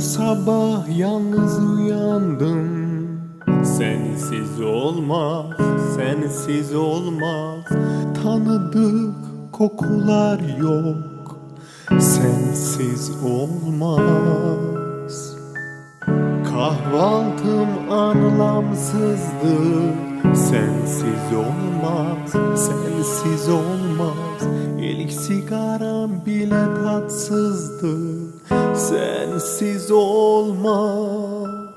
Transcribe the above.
Sabah yalnız uyandım Sensiz olmaz, sensiz olmaz. Tanıdık kokular yok Sensiz olmaz. Kahvaltım anlamsızdı Sensiz olmaz, sensiz olmaz. İlk sigaram bile tatsızdı sensiz olmaz